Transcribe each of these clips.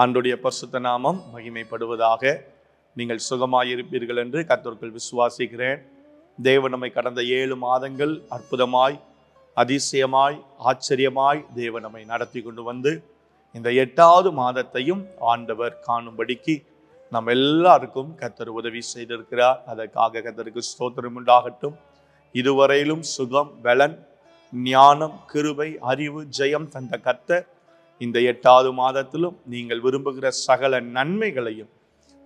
ஆண்டுடைய பசுத்த நாமம் மகிமைப்படுவதாக நீங்கள் சுகமாயிருப்பீர்கள் என்று கத்தோர்கள் விசுவாசிக்கிறேன். தேவன் நம்மை கடந்த ஏழு மாதங்கள் அற்புதமாய் அதிசயமாய் ஆச்சரியமாய் தேவ நம்மை நடத்தி கொண்டு வந்து இந்த எட்டாவது மாதத்தையும் ஆண்டவர் காணும்படிக்கு நம்ம எல்லாருக்கும் கர்த்தர் உதவி செய்திருக்கிறார். அதற்காக கர்த்தருக்கு ஸ்தோத்திரம் உண்டாகட்டும். இதுவரையிலும் சுகம் பலன் ஞானம் கிருபை அறிவு ஜெயம் தந்த கர்த்தர் இந்த எட்டாவது மாதத்திலும் நீங்கள் விரும்புகிற சகல நன்மைகளையும்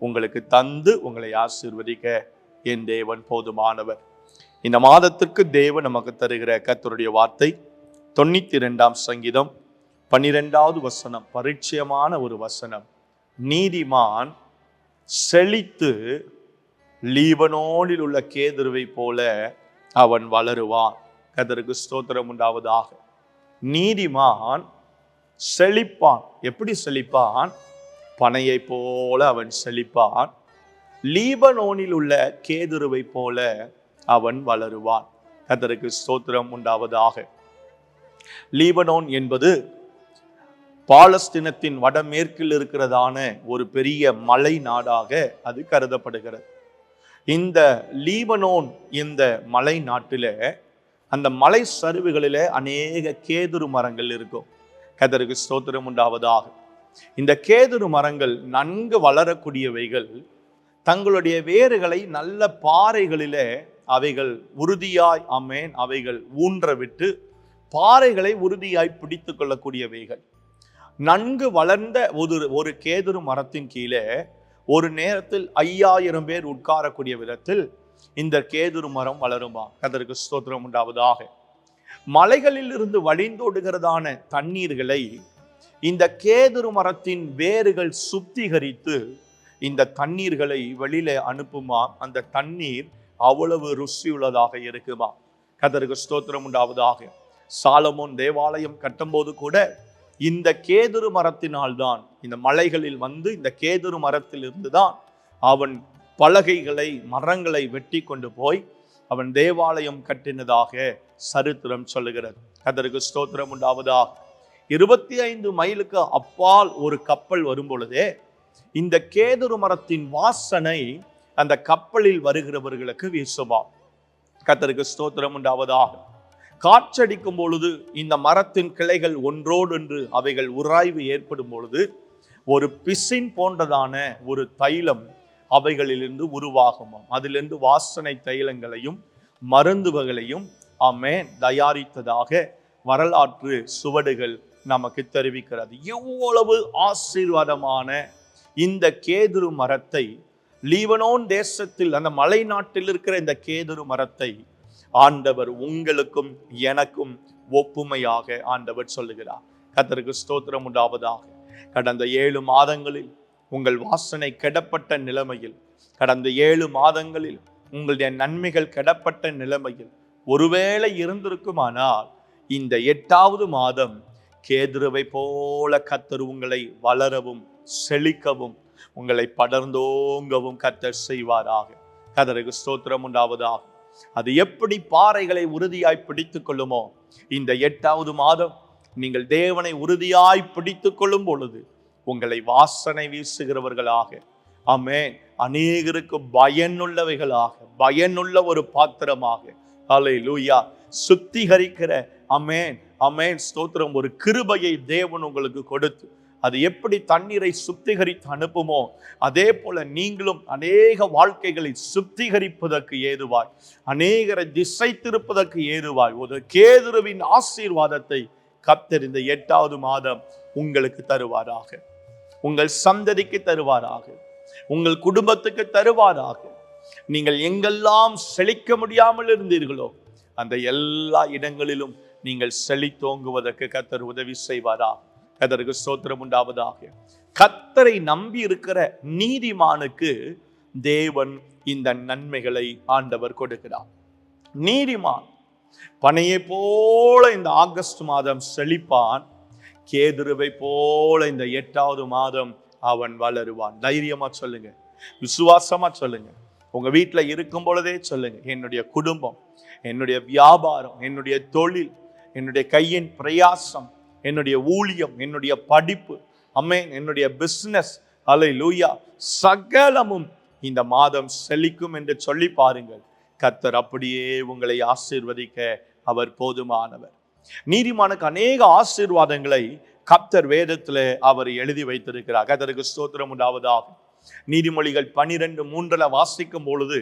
உங்களுக்கு தந்து உங்களை ஆசீர்வதிக்க என் தேவன் போதுமானவர். இந்த மாதத்திற்கு தேவன் நமக்கு தருகிற கத்தருடைய வார்த்தை தொண்ணூத்தி ரெண்டாம் சங்கீதம் பன்னிரெண்டாவது வசனம் பரிச்சயமான ஒரு வசனம். நீதிமான் செழித்து லீபனோனில் உள்ள கேதுருவை போல அவன் வளருவான். கதருக்கு ஸ்தோத்திரம் உண்டாவதாக. நீதிமான் செழிப்பான். எப்படி செழிப்பான்? பனையை போல அவன் செழிப்பான். லீபனோனில் உள்ள கேதுருவை போல அவன் வளருவான். அதற்கு ஸ்தோத்திரம் உண்டாவதாக. லீபனோன் என்பது பாலஸ்தீனத்தின் வடமேற்கில் இருக்கிறதான ஒரு பெரிய மலை நாடாக அது கருதப்படுகிறது. இந்த லீபனோன் இந்த மலை நாட்டில அந்த மலை சரிவுகளில் அநேக கேதுரு மரங்கள் இருக்கும். கதருக்கு ஸ்தோத்திரம் உண்டாவதாக. இந்த கேதுரு மரங்கள் நன்கு வளரக்கூடியவைகள் தங்களுடைய வேர்களை நல்ல பாறைகளிலே அவைகள் உறுதியாய் அமேன் அவைகள் ஊன்ற விட்டு பாறைகளை உறுதியாய் பிடித்து கொள்ளக்கூடியவைகள். நன்கு வளர்ந்த ஒரு ஒரு கேதுரு மரத்தின் கீழே ஒரு நேரத்தில் ஐயாயிரம் பேர் உட்காரக்கூடிய விதத்தில் இந்த கேதுரு மரம் வளருமா? கதருக்கு ஸ்தோத்திரம் உண்டாவதாக. மலைகளில் இருந்து வழிந்தோடுகிறதான தண்ணீர்களை இந்த கேதுரு மரத்தின் வேர்கள் சுத்திகரித்து இந்த தண்ணீர்களை வெளியில அனுப்புமா? அந்த தண்ணீர் அவ்வளவு ருசியுள்ளதாக இருக்குமா? கதருக்கு ஸ்தோத்திரம் உண்டாவதாக. சாலமோன் தேவாலயம் கட்டும்போது கூட இந்த கேதுரு மரத்தினால்தான் இந்த மலைகளில் வந்து இந்த கேதுரு மரத்திலிருந்து தான் அவன் பலகைகளை மரங்களை வெட்டி கொண்டு போய் அவன் தேவாலயம் கட்டினதாக சரித்திரம் சொல்லுகிறது. அதற்கு ஸ்தோத்திரம் உண்டாவதாக. இருபத்தி ஐந்து மைலுக்கு அப்பால் ஒரு கப்பல் வரும் பொழுதே இந்த கேதுரு மரத்தின் வாசனை அந்த கப்பலில் வருகிறவர்களுக்கு வீசுமாம் கத்தருக்கு ஸ்தோத்திரம் உண்டாவதாக. காற்றடிக்கும் பொழுது இந்த மரத்தின் கிளைகள் ஒன்றோடொன்று அவைகள் உராய்வு ஏற்படும் பொழுது ஒரு பிசின் போன்றதான ஒரு தைலம் அவைகளிலிருந்து உருவாகுமாம். அதிலிருந்து வாசனை தைலங்களையும் மருந்துவகளையும் ஆமேன் தயாரித்ததாக வரலாற்று சுவடுகள் நமக்கு தெரிவிக்கிறது. எவ்வளவு ஆசீர்வாதமான இந்த கேதுரு மரத்தை லீவனோன் தேசத்தில் அந்த மலை நாட்டில் இருக்கிற இந்த கேதுரு மரத்தை ஆண்டவர் உங்களுக்கும் எனக்கும் ஒப்புமையாக ஆண்டவர் சொல்லுகிறார். கத்தருக்கு ஸ்தோத்திரம் உண்டாவதாக. கடந்த ஏழு மாதங்களில் உங்கள் வாசனை கெடப்பட்ட நிலைமையில் கடந்த ஏழு மாதங்களில் உங்களுடைய நன்மைகள் கெடப்பட்ட நிலைமையில் ஒருவேளை இருந்திருக்குமானால் இந்த எட்டாவது மாதம் கேதுருவை போல கத்தர் உங்களை வளரவும் செழிக்கவும் உங்களை படர்ந்தோங்கவும் கத்தர் செய்வாராக. கதருக்கு ஸ்தோத்திரம் உண்டாவதாக. அது எப்படி பாறைகளை உறுதியாய் பிடித்து கொள்ளுமோ இந்த எட்டாவது மாதம் நீங்கள் தேவனை உறுதியாய் பிடித்து கொள்ளும் பொழுது உங்களை வாசனை வீசுகிறவர்களாக. அமே அநேகருக்கு பயனுள்ளவைகளாக பயனுள்ள ஒரு பாத்திரமாக. அலை லூயா சுத்திகரிக்கிற அமேன் அமேன் ஸ்தோத்திரம். ஒரு கிருபையை தேவன் உங்களுக்கு கொடுத்து அது எப்படி தண்ணீரை சுத்திகரித்து அனுப்புமோ அதே போல நீங்களும் அநேக வாழ்க்கைகளை சுத்திகரிப்பதற்கு ஏதுவாய் அநேகரை திசை திருப்பதற்கு ஏதுவாய் ஒரு கேதுருவின் ஆசீர்வாதத்தை கத்தறிந்த எட்டாவது மாதம் உங்களுக்கு தருவாராக. உங்கள் சந்ததிக்கு தருவாராக. உங்கள் குடும்பத்துக்கு தருவாராக. நீங்கள் எங்கெல்லாம் செழிக்க முடியாமல் இருந்தீர்களோ அந்த எல்லா இடங்களிலும் நீங்கள் செழித்தோங்குவதற்கு கத்தர் உதவி செய்வாரா? கத்தருக்கு சோத்திரம் உண்டாவதாக. கத்தரை நம்பி இருக்கிற நீதிமானுக்கு தேவன் இந்த நன்மைகளை ஆண்டவர் கொடுக்கிறார். நீதிமான் பனையை போல இந்த ஆகஸ்ட் மாதம் செழிப்பான். கேதுருவை போல இந்த எட்டாவது மாதம் அவன் வளருவான். தைரியமா சொல்லுங்க. விசுவாசமா சொல்லுங்க. உங்க வீட்டில் இருக்கும் பொழுதே சொல்லுங்க. என்னுடைய குடும்பம் என்னுடைய வியாபாரம் என்னுடைய தொழில் என்னுடைய கையின் பிரயாசம் என்னுடைய ஊழியம் என்னுடைய படிப்பு அமேன் என்னுடைய பிஸ்னஸ் அலை லூயா சகலமும் இந்த மாதம் செழிக்கும் என்று சொல்லி பாருங்கள். கத்தர் அப்படியே உங்களை ஆசீர்வதிக்க அவர் போதுமானவர். நீதிமானுக்கு அநேக ஆசீர்வாதங்களை கப்தர் வேதத்துல அவர் எழுதி வைத்திருக்கிறார். கத்தருக்கு ஸ்தோத்திரம் உண்டாவதாகும் நீதிமொழிகள் பனிரெண்டு மூன்றில் வாசிக்கும் பொழுது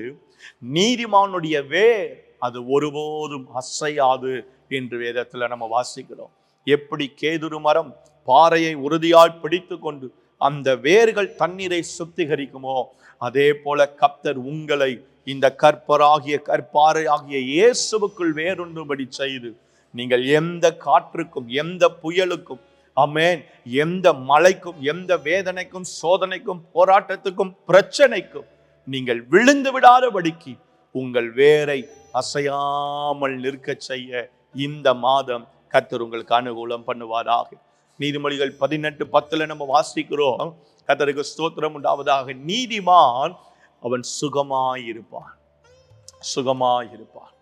நீதிமானுடைய வேர் அது ஒருபோதும் அசையாது என்று வேதத்துல நம்ம வாசிக்கிறோம். எப்படி கேதுரு மரம் பாறையை உறுதியாய் பிடித்து கொண்டு அந்த வேர்கள் தண்ணீரை சுத்திகரிக்குமோ அதே போல கப்தர் உங்களை இந்த கற்பராகிய கற்பாறை ஆகிய இயேசுவுக்குள் வேறுண்டும்படி செய்து நீங்கள் எந்த காற்றுக்கும் எந்த புயலுக்கும் அமேன் எந்த மலைக்கும் எந்த வேதனைக்கும் சோதனைக்கும் போராட்டத்துக்கும் பிரச்சனைக்கும் நீங்கள் விழுந்து விடாதபடிக்கு உங்கள் வேரை அசையாமல் நிற்க செய்ய இந்த மாதம் கத்தர் உங்களுக்கு அனுகூலம் பண்ணுவாராக. நீதிமொழிகள் பதினெட்டு பத்துல நம்ம வாசிக்கிறோம். கத்தருக்கு ஸ்தோத்திரம் உண்டாவதாக. நீதிமான் அவன் சுகமாயிருப்பான். சுகமாயிருப்பான்.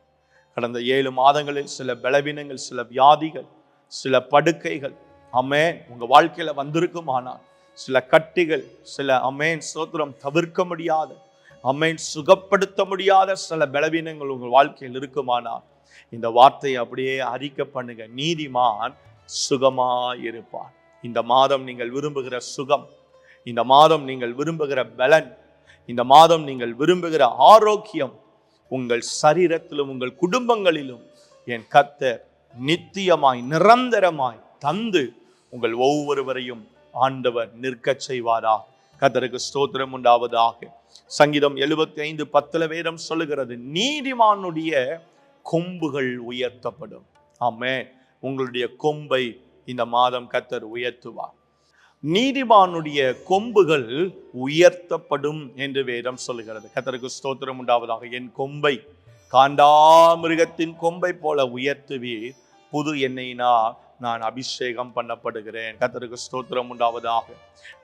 கடந்த ஏழு மாதங்களில் சில பலவீனங்கள் சில வியாதிகள் சில படுக்கைகள் அமேன் உங்கள் வாழ்க்கையில் வந்திருக்கும் ஆனால் சில கட்டிகள் சில அமேன் சோத்திரம் தவிர்க்க முடியாத அமேன் சுகப்படுத்த முடியாத சில பலவீனங்கள் உங்கள் வாழ்க்கையில் இருக்குமானால் இந்த வார்த்தையை அப்படியே அறிக்கை பண்ணுங்க. நீதிமான் சுகமாயிருப்பான் இந்த மாதம் நீங்கள் விரும்புகிற சுகம் இந்த மாதம் நீங்கள் விரும்புகிற பலன் இந்த மாதம் நீங்கள் விரும்புகிற ஆரோக்கியம் உங்கள் சரீரத்திலும் உங்கள் குடும்பங்களிலும் என் கத்தர் நித்தியமாய் நிரந்தரமாய் தந்து உங்கள் ஒவ்வொருவரையும் ஆண்டவர் நிற்கச் செய்வாரா? கத்தருக்கு ஸ்தோத்திரம் உண்டாவதாக. சங்கீதம் எழுபத்தி ஐந்து பத்துல வேதம் சொல்லுகிறது நீதிமானுடைய கொம்புகள் உயர்த்தப்படும். ஆமே உங்களுடைய கொம்பை இந்த மாதம் கத்தர் உயர்த்துவார். நீதிமானுடைய கொம்புகள் உயர்த்தப்படும் என்று வேதம் சொல்லுகிறது. கத்தருக்கு ஸ்தோத்திரம் உண்டாவதாக. என் கொம்பை காண்டாமிருகத்தின் கொம்பை போல உயர்த்துவீர். புது எண்ணெயினால் நான் அபிஷேகம் பண்ணப்படுகிறேன். கத்தருக்கு ஸ்தோத்திரம் உண்டாவதாக.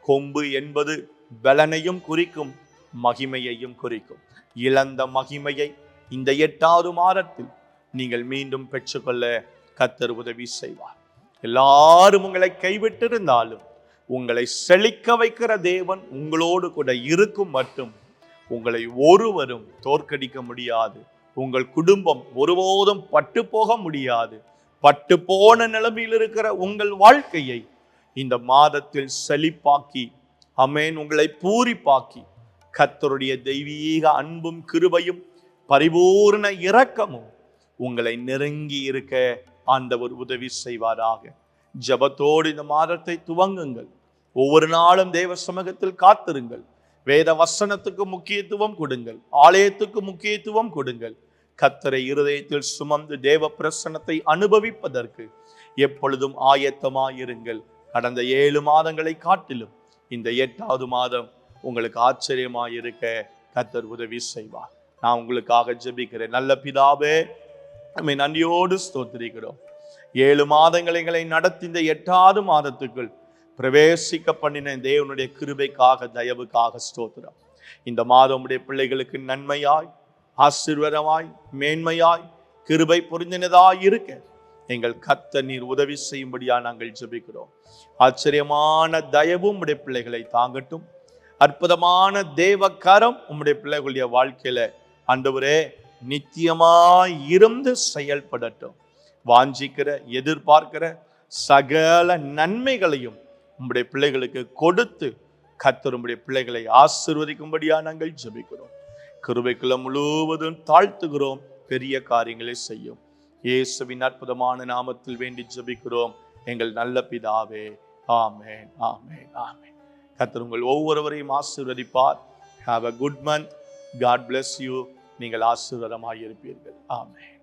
கொம்பு என்பது பலனையும் குறிக்கும் மகிமையையும் குறிக்கும். இழந்த மகிமையை இந்த எட்டாவது மாதத்தில் நீங்கள் மீண்டும் பெற்றுக்கொள்ள கத்தர் உதவி செய்வார். எல்லாரும் உங்களை கைவிட்டிருந்தாலும் உங்களை செழிக்க வைக்கிற தேவன் உங்களோடு கூட இருக்கும் மட்டும். உங்களை ஒருவரும் தோற்கடிக்க முடியாது. உங்கள் குடும்பம் ஒருபோதும் பட்டு போக முடியாது. பட்டு போன நிலைமையில் இருக்கிற உங்கள் வாழ்க்கையை இந்த மாதத்தில் செழிப்பாக்கி அமேன் உங்களை பூரிப்பாக்கி கத்தருடைய தெய்வீக அன்பும் கிருபையும் பரிபூர்ண இரக்கமும் உங்களை நெருங்கி இருக்க ஆண்டவர் உதவி செய்வாராக. ஜபத்தோடு இந்த மாதத்தை துவங்குங்கள். ஒவ்வொரு நாளும் தேவ சமூகத்தில் காத்திருங்கள். வேத வசனத்துக்கு முக்கியத்துவம் கொடுங்கள். ஆலயத்துக்கு முக்கியத்துவம் கொடுங்கள். கத்தரை இருதயத்தில் சுமந்து தேவ பிரசனத்தை அனுபவிப்பதற்கு எப்பொழுதும் ஆயத்தமாயிருங்கள். கடந்த ஏழு மாதங்களை காட்டிலும் இந்த எட்டாவது மாதம் உங்களுக்கு ஆச்சரியமாயிருக்க கத்தர் உதவி செய்வார். நான் உங்களுக்காக ஜெபிக்கிறேன். நல்ல பிதாவே நம்மை நன்றியோடு ஸ்தோத்திரிக்கிறோம். ஏழு மாதங்களை எங்களை நடத்தி இந்த எட்டாவது மாதத்துக்குள் பிரவேசிக்க பண்ணின தேவனுடைய கிருபைக்காக தயவுக்காக ஸ்தோத்திரம். இந்த மாதம் உடைய பிள்ளைகளுக்கு நன்மையாய் ஆசீர்வாதமாய் மேன்மையாய் கிருபை பொருந்தினதாய் இருக்க. எங்கள் கத்த நீர் உதவி செய்யும்படியா நாங்கள் ஜெபிக்கிறோம். ஆச்சரியமான தயவும் உடைய பிள்ளைகளை தாங்கட்டும். அற்புதமான தேவ உம்முடைய பிள்ளைகளுடைய வாழ்க்கையில அந்தவரே நித்தியமாய் இருந்து செயல்படட்டும். வாஞ்சிக்கிற எதிர்பார்க்கிற சகல நன்மைகளையும் உம்முடைய பிள்ளைகளுக்கு கொடுத்து கத்தர் உம்முடைய பிள்ளைகளை ஆசிர்வதிக்கும்படியா நாங்கள் ஜெபிக்கிறோம். கிருபைக்குள்ள முழுவதும் தாழ்த்துகிறோம். பெரிய காரியங்களை செய்யும். இயேசுவின் அற்புதமான நாமத்தில் வேண்டி ஜபிக்கிறோம். எங்கள் நல்ல பிதாவே ஆமேன் ஆமேன் ஆமேன். கத்தர் உங்கள் ஒவ்வொருவரையும் ஆசீர்வதிப்பார். Have a good month God bless you நீங்கள் ஆசீர்வாதமாக இருப்பீர்கள் ஆமென்.